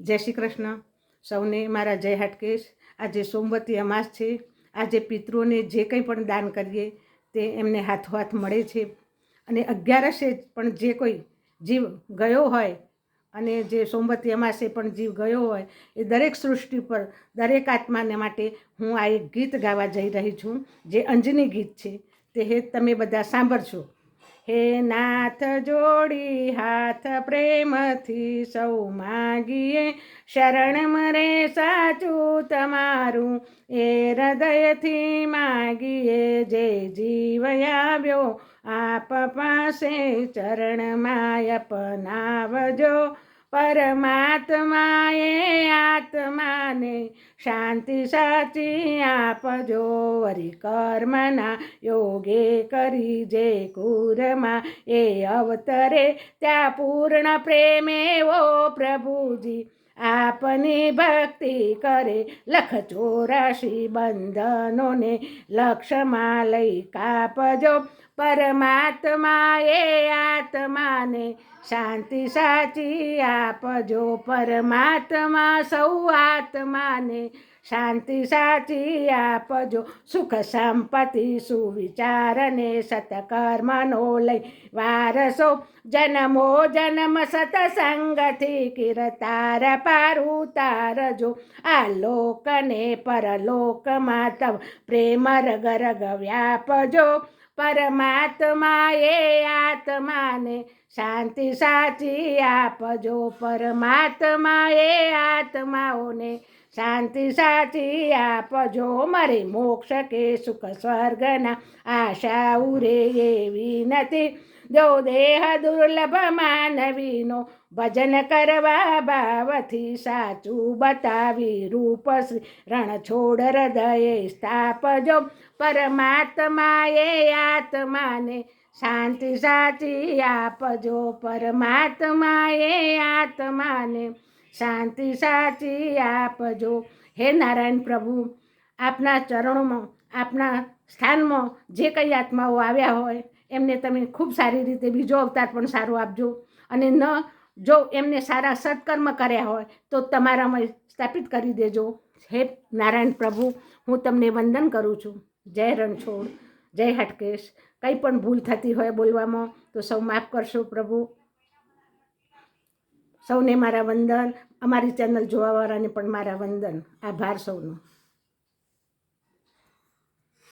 જય શ્રી કૃષ્ણ. સૌને મારા જય હાટકેશ. આજે સોમવતી અમાસ છે. આજે પિતૃઓને જે કંઈ પણ દાન કરીએ તે એમને હાથો હાથ મળે છે. અને અગિયારસે પણ જે કોઈ જીવ ગયો હોય અને જે સોમવતી અમાસે પણ જીવ ગયો હોય એ દરેક સૃષ્ટિ પર દરેક આત્માને માટે હું આ એક ગીત ગાવા જઈ રહી છું. જે અંજની ગીત છે. તે હે તમે બધા સાંભળશો હે નાથ જોડી હાથ પ્રેમથી સૌ માગીએ, શરણ મરે સાચું તમારું, એ હૃદયથી માગીએ જે જીવ આવ્યો, આપ પાસે ચરણમાં અપનાવજો. પરમાત્માએ આત્માને શાંતિ સાચી આપજો. વરી કર્મના યોગે કરી જે કુરમાં એ અવતરે ત્યાં પૂર્ણ પ્રેમે ઓ પ્રભુજી. આપની ભક્તિ કરે લખ ચોરાશી બંધનોને લક્ષમાં લઈ કાપજો. પરમાત્માએ આત્માને શાંતિ સાચી આપજો પરમાત્મા સૌ આત્માને. શાંતિ સાચી આપજો સુખ સંપત્તિ સુવિચારને સતકર્મનો લઈ વારસો જન્મો જન્મ સતસંગથી કિરતાર પાર ઉતારજો. આ લોકને પરલોકમાં તવ પ્રેમ રગ રગ વ્યાપજો. પરમાત્માએ આત્માને શાંતિ સાચી આપજો પરમાત્માએ આત્માઓને. શાંતિ સાચી આપજો મરે મોક્ષ કે સુખ સ્વર્ગના આશા ઉરે એવી નથી જો દેહ દુર્લભ માનવીનો ભજન કરવા ભાવથી સાચું બતાવી રૂપ રણ છોડ હૃદયે સ્થાપજો. પરમાત્માએ આત્માને શાંતિ સાચી આપજો પરમાત્માએ આત્માને. શાંતિ સાચી આપજો. હે નારાયણ પ્રભુ, આપના ચરણોમાં, આપના સ્થાનમાં જે કંઈ આત્માઓ આવ્યા હોય, એમને તમે ખૂબ સારી રીતે બીજો અવતાર પણ સારો આપજો. અને ન, જો એમને સારા સત્કર્મ કર્યા હોય, તો તમારામાં સ્થાપિત કરી દેજો. હે નારાયણ પ્રભુ, હું તમને વંદન કરું છું. જય રણછોડ. જય હાટકેશ. કંઈ પણ ભૂલ થતી હોય બોલવામાં, તો સૌ માફ કરશો પ્રભુ. સૌને મારા વંદન. અમારી ચેનલ જોવાવાળાને પણ મારા વંદન. આભાર સૌનો.